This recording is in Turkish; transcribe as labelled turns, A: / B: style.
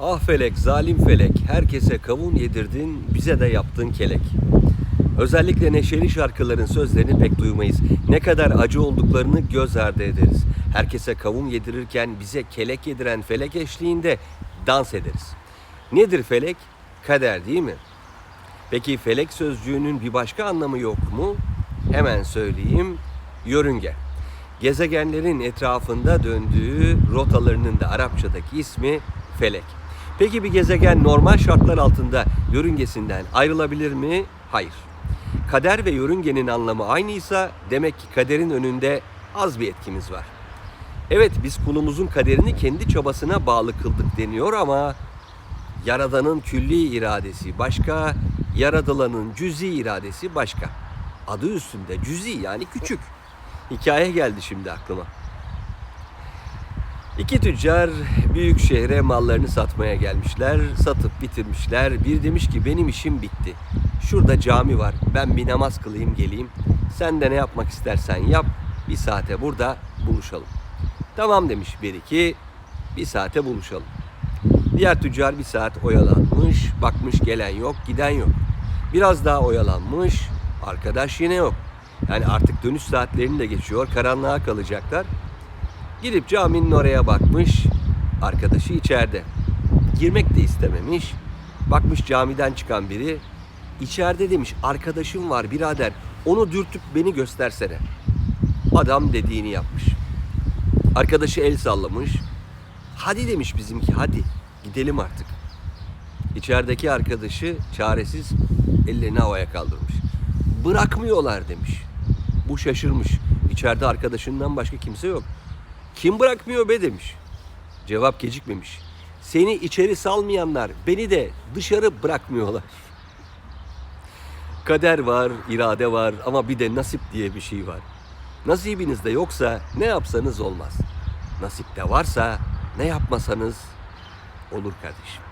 A: Ah felek, zalim felek, herkese kavun yedirdin, bize de yaptın kelek. Özellikle neşeli şarkıların sözlerini pek duymayız. Ne kadar acı olduklarını göz ardı ederiz. Herkese kavun yedirirken bize kelek yediren felek eşliğinde dans ederiz. Nedir felek? Kader değil mi? Peki felek sözcüğünün bir başka anlamı yok mu? Hemen söyleyeyim. Yörünge. Gezegenlerin etrafında döndüğü rotalarının da Arapçadaki ismi felek. Peki bir gezegen normal şartlar altında yörüngesinden ayrılabilir mi? Hayır. Kader ve yörüngenin anlamı aynıysa demek ki kaderin önünde az bir etkimiz var. Evet biz kulumuzun kaderini kendi çabasına bağlı kıldık deniyor ama Yaradanın külli iradesi başka, yaradılanın cüzi iradesi başka. Adı üstünde cüzi yani küçük. Hikaye geldi şimdi aklıma. İki tüccar büyük şehre mallarını satmaya gelmişler. Satıp bitirmişler. Bir demiş ki benim işim bitti. Şurada cami var. Ben bir namaz kılayım geleyim. Sen de ne yapmak istersen yap. Bir saate burada buluşalım. Tamam demiş bir iki. Bir saate buluşalım. Diğer tüccar bir saat oyalanmış, bakmış gelen yok, giden yok. Biraz daha oyalanmış, arkadaş yine yok. Yani artık dönüş saatlerini de geçiyor, karanlığa kalacaklar. Gidip caminin oraya bakmış, arkadaşı içeride. Girmek de istememiş. Bakmış camiden çıkan biri, içeride demiş arkadaşım var birader, onu dürtüp beni göstersene. Adam dediğini yapmış. Arkadaşı el sallamış. Hadi demiş bizimki hadi gidelim artık. İçerideki arkadaşı çaresiz ellerini havaya kaldırmış. Bırakmıyorlar demiş. Bu şaşırmış. İçeride arkadaşından başka kimse yok. Kim bırakmıyor be demiş. Cevap gecikmemiş. Seni içeri salmayanlar beni de dışarı bırakmıyorlar. Kader var, irade var ama bir de nasip diye bir şey var. Nasibinizde yoksa ne yapsanız olmaz. Nasipte varsa ne yapmasanız olur kardeşim.